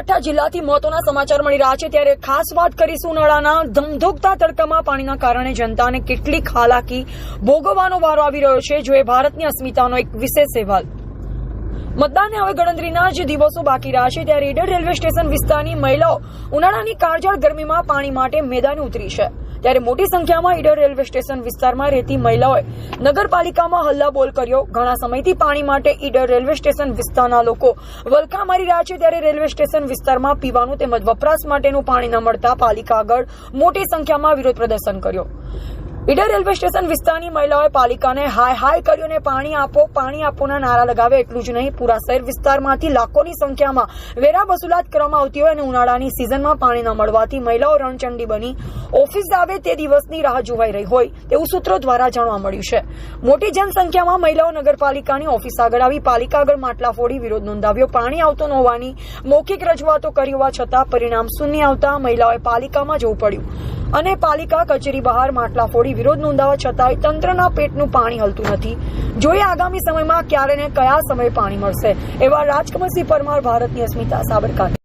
બનાસકાંઠા જિલ્લાથી મહત્વના સમાચાર મળી રહ્યા છે. ત્યારે ખાસ વાત કરીશું ઉનાળાના ધમધોકતા તડકામાં પાણીના કારણે જનતાને કેટલીક હાલાકી ભોગવવાનો વારો આવી રહ્યો છે. જો એ ભારતની અસ્મિતાનો એક વિશેષ અહેવાલ. મતદાનને હવે ગણતરીના જ દિવસો બાકી રહેશે ત્યારે ઈડર રેલવે સ્ટેશન વિસ્તારની મહિલાઓ ઉનાળાની કાળજાળ ગરમીમાં પાણી માટે મેદાને ઉતરી છે. ત્યારે મોટી સંખ્યામાં ઈડર રેલવે સ્ટેશન વિસ્તારમાં રહેતી મહિલાઓએ નગરપાલિકામાં હલ્લાબોલ કર્યો. ઘણા સમયથી પાણી માટે ઈડર રેલવે સ્ટેશન વિસ્તારના લોકો વલખા મારી રહ્યા છે ત્યારે રેલવે સ્ટેશન વિસ્તારમાં પીવાનું તેમજ વપરાશ માટેનું પાણી ન મળતા પાલિકા આગળ મોટી સંખ્યામાં વિરોધ પ્રદર્શન કર્યો. ઈડર રેલવે સ્ટેશન વિસ્તારની મહિલાઓએ પાલિકાને હાય હાય કર્યું અને પાણી આપો, પાણી આપોના નારા લગાવે એટલું જ નહીં. પૂરા શહેર વિસ્તારમાંથી લાખોની સંખ્યામાં વેરા વસૂલાત કરવામાં આવતી હોય અને ઉનાળાની સિઝનમાં પાણી ન મળવાથી મહિલાઓ રણચંડી બની. ઓફિસ આવે તે દિવસની રાહ જોવાઈ રહી હોય તેવું સૂત્રો દ્વારા જાણવા મળ્યું છે. મોટી જનસંખ્યામાં મહિલાઓ નગરપાલિકાની ઓફિસ આગળ આવી, પાલિકા આગળ માટલા ફોડી વિરોધ નોંધાવ્યો. પાણી આવતો ન હોવાની મૌખિક રજૂઆતો કરી હોવા છતાં પરિણામ શૂન્ય આવતા મહિલાઓએ પાલિકામાં જવું પડ્યું. અને પાલિકા કચેરી બહાર માટલા ફોડી વિરોધ નોંધાવા છતાંય તંત્રના પેટનું પાણી હલતું નથી. જોઈએ આગામી સમયમાં ક્યારે ને કયા સમયે પાણી મળશે. એવા રાજકમલસિંહ પરમાર, ભારતની અસ્મિતા સાબરકાંઠા.